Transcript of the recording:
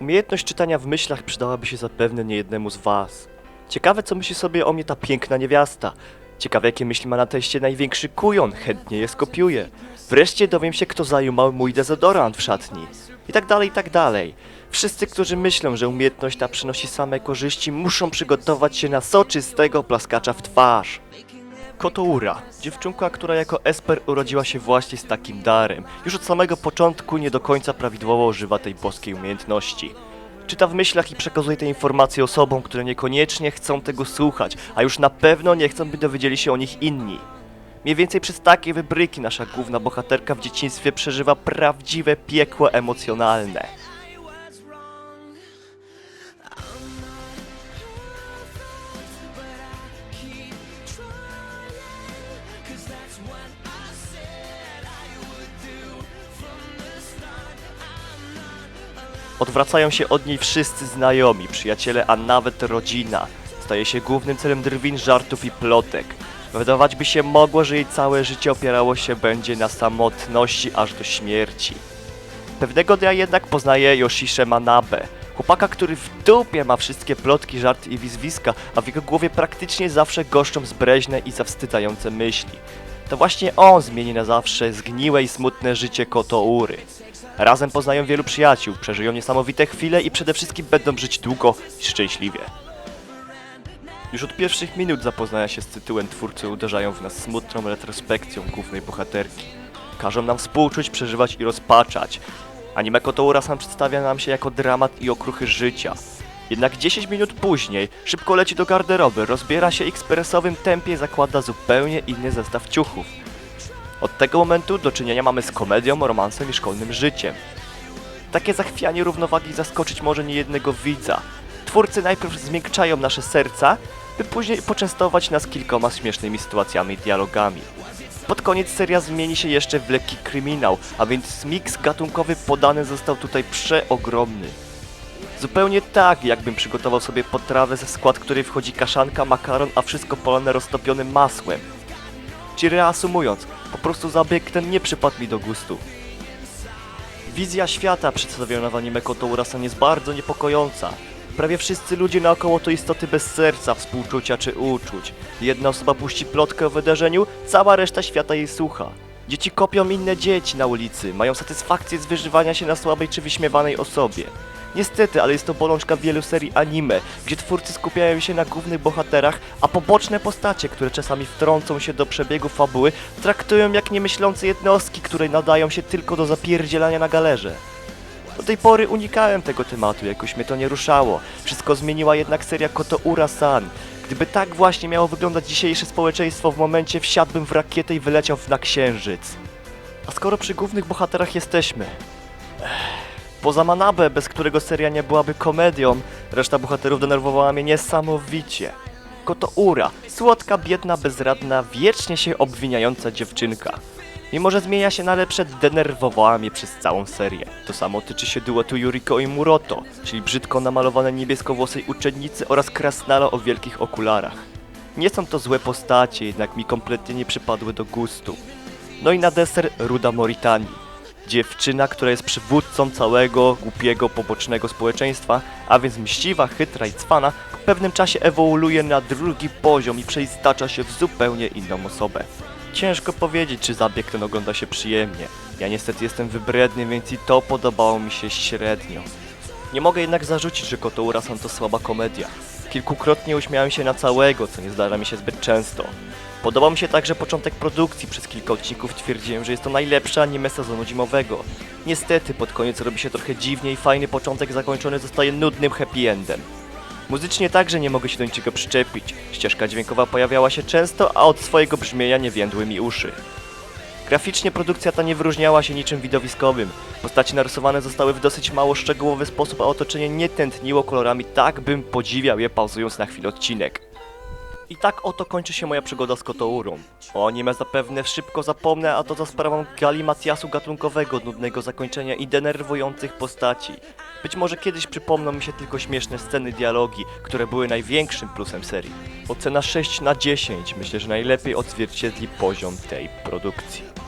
Umiejętność czytania w myślach przydałaby się zapewne niejednemu z Was. Ciekawe, co myśli sobie o mnie ta piękna niewiasta. Ciekawe, jakie myśli ma na teście największy kujon, chętnie je skopiuję. Wreszcie dowiem się, kto zajumał mój dezodorant w szatni. I tak dalej, i tak dalej. Wszyscy, którzy myślą, że umiejętność ta przynosi same korzyści, muszą przygotować się na soczystego plaskacza w twarz. Kotoura, dziewczynka, która jako Esper urodziła się właśnie z takim darem. Już od samego początku nie do końca prawidłowo używa tej boskiej umiejętności. Czyta w myślach i przekazuje te informacje osobom, które niekoniecznie chcą tego słuchać, a już na pewno nie chcą, by dowiedzieli się o nich inni. Mniej więcej przez takie wybryki nasza główna bohaterka w dzieciństwie przeżywa prawdziwe piekło emocjonalne. Odwracają się od niej wszyscy znajomi, przyjaciele, a nawet rodzina. Staje się głównym celem drwin, żartów i plotek. Wydawać by się mogło, że jej całe życie opierało się będzie na samotności aż do śmierci. Pewnego dnia jednak poznaje Yoshisze Manabe, chłopaka, który w dupie ma wszystkie plotki, żarty i wizwiska, a w jego głowie praktycznie zawsze goszczą zbreźne i zawstydzające myśli. To właśnie on zmieni na zawsze zgniłe i smutne życie Kotoury. Razem poznają wielu przyjaciół, przeżyją niesamowite chwile i przede wszystkim będą żyć długo i szczęśliwie. Już od pierwszych minut zapoznania się z tytułem twórcy uderzają w nas smutną retrospekcją głównej bohaterki. Każą nam współczuć, przeżywać i rozpaczać. Anime Kotoura sam przedstawia nam się jako dramat i okruchy życia. Jednak 10 minut później szybko leci do garderoby, rozbiera się i ekspresowym tempie zakłada zupełnie inny zestaw ciuchów. Od tego momentu do czynienia mamy z komedią, romansem i szkolnym życiem. Takie zachwianie równowagi zaskoczyć może niejednego widza. Twórcy najpierw zmiękczają nasze serca, by później poczęstować nas kilkoma śmiesznymi sytuacjami i dialogami. Pod koniec seria zmieni się jeszcze w lekki kryminał, a więc miks gatunkowy podany został tutaj przeogromny. Zupełnie tak, jakbym przygotował sobie potrawę, ze skład której wchodzi kaszanka, makaron, a wszystko polane roztopionym masłem. Czyli reasumując, po prostu zabieg ten nie przypadł mi do gustu. Wizja świata przedstawiona w anime Kotoura-san jest bardzo niepokojąca. Prawie wszyscy ludzie naokoło to istoty bez serca, współczucia czy uczuć. Jedna osoba puści plotkę o wydarzeniu, cała reszta świata jej słucha. Dzieci kopią inne dzieci na ulicy, mają satysfakcję z wyżywania się na słabej czy wyśmiewanej osobie. Niestety, ale jest to bolączka wielu serii anime, gdzie twórcy skupiają się na głównych bohaterach, a poboczne postacie, które czasami wtrącą się do przebiegu fabuły, traktują jak niemyślące jednostki, które nadają się tylko do zapierdzielania na galerze. Do tej pory unikałem tego tematu, jakoś mnie to nie ruszało. Wszystko zmieniła jednak seria Kotoura-san. Gdyby tak właśnie miało wyglądać dzisiejsze społeczeństwo, w momencie wsiadłbym w rakietę i wyleciał na księżyc. A skoro przy głównych bohaterach jesteśmy... Ech, Poza Manabe, bez którego seria nie byłaby komedią, reszta bohaterów denerwowała mnie niesamowicie. Kotoura, słodka, biedna, bezradna, wiecznie się obwiniająca dziewczynka. Mimo, że zmienia się na lepsze, denerwowała mnie przez całą serię. To samo tyczy się duetu Yuriko i Muroto, czyli brzydko namalowane niebieskowłosej uczennicy oraz krasnala o wielkich okularach. Nie są to złe postacie, jednak mi kompletnie nie przypadły do gustu. No i na deser Ruda Moritani. Dziewczyna, która jest przywódcą całego głupiego, pobocznego społeczeństwa, a więc mściwa, chytra i cwana, w pewnym czasie ewoluuje na drugi poziom i przeistacza się w zupełnie inną osobę. Ciężko powiedzieć, czy zabieg ten ogląda się przyjemnie. Ja niestety jestem wybredny, więc i to podobało mi się średnio. Nie mogę jednak zarzucić, że Kotoura są to słaba komedia. Kilkukrotnie uśmiałem się na całego, co nie zdarza mi się zbyt często. Podobał mi się także początek produkcji, przez kilka odcinków twierdziłem, że jest to najlepsze anime sezonu zimowego. Niestety, pod koniec robi się trochę dziwnie i fajny początek zakończony zostaje nudnym happy endem. Muzycznie także nie mogę się do niczego przyczepić. Ścieżka dźwiękowa pojawiała się często, a od swojego brzmienia nie więdły mi uszy. Graficznie produkcja ta nie wyróżniała się niczym widowiskowym. Postacie narysowane zostały w dosyć mało szczegółowy sposób, a otoczenie nie tętniło kolorami tak, bym podziwiał je pauzując na chwilę odcinek. I tak oto kończy się moja przygoda z Kotourą. O anime zapewne szybko zapomnę, a to za sprawą galimatiasu gatunkowego, nudnego zakończenia i denerwujących postaci. Być może kiedyś przypomną mi się tylko śmieszne sceny dialogi, które były największym plusem serii. Ocena 6 na 10 myślę, że najlepiej odzwierciedli poziom tej produkcji.